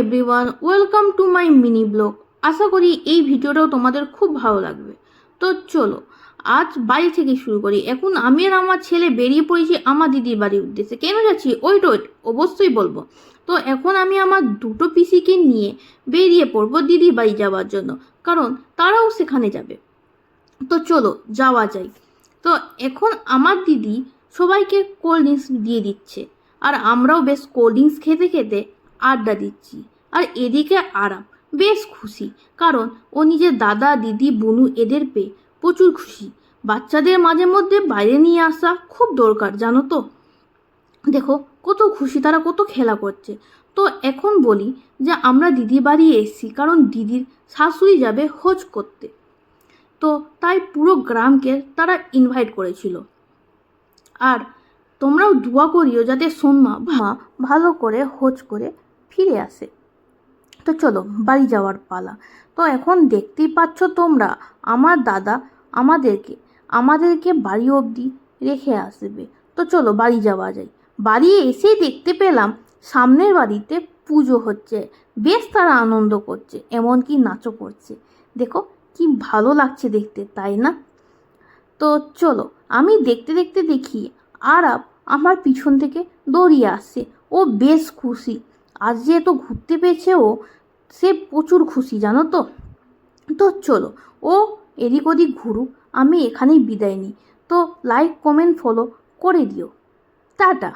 Everyone welcome to my mini blog আশা করি এই ভিডিওটাও তোমাদের খুব ভালো লাগবে। তো চলো, আজ বাড়ি থেকে শুরু করি। এখন আমি আর আমার ছেলে বেরিয়ে পড়েছি আমার দিদির বাড়ির উদ্দেশ্যে। কেন যাচ্ছি? ওইট ওইট অবশ্যই বলব। তো এখন আমি আমার দুটো পিসিকে নিয়ে বেরিয়ে পড়ব দিদির বাড়ি যাওয়ার জন্য, কারণ তারাও সেখানে যাবে। তো চলো, যাওয়া যাই। তো এখন আমার দিদি সবাইকে কোল্ড ড্রিঙ্কস দিয়ে দিচ্ছে। আর আমরাও বেশ কোল্ড ড্রিঙ্কস খেতে খেতে আড্ডা দিচ্ছি। আর এদিকে আরাম, বেশ খুশি, কারণ ও নিজের দাদা, দিদি, বুনু এদের পেয়ে প্রচুর খুশি। বাচ্চাদের মাঝে মধ্যে বাইরে নিয়ে আসা খুব দরকার, জানো তো? দেখো, কত খুশি, তারা কত খেলা করছে। তো এখন বলি যে আমরা দিদি বাড়ি এসেছি, কারণ দিদির শাশুড়ি যাবে হোজ করতে। তো তাই পুরো গ্রামকে তারা ইনভাইট করেছিল। আর তোমরাও দোয়া করিও যাতে সোনমা ভালো করে হোজ করে ফিরে আসে। তো চলো, বাড়ি যাওয়ার পালা। তো এখন দেখতেই পাচ্ছ তোমরা, আমার দাদা আমাদেরকে আমাদেরকে বাড়ি অবধি রেখে আসবে। তো চলো, বাড়ি যাওয়া যায় বাড়ি এসেই দেখতে পেলাম, সামনের বাড়িতে পুজো হচ্ছে। বেশ তারা আনন্দ করছে, এমনকি নাচও করছে। দেখো, কি ভালো লাগছে দেখতে, তাই না? তো চলো, আমি দেখতে দেখতে দেখি, আরাব আমার পিছন থেকে দৌড়িয়ে আসছে ও বেশ খুশি। আজ যে এত ঘুরতে পেয়েছে ও সে প্রচুর খুশি, জানো তো? তো চলো, ও এদিক ওদিক ঘুরুক, আমি এখানেই বিদায় নিই। তো লাইক কমেন্ট ফলো করে দিও। টাটা।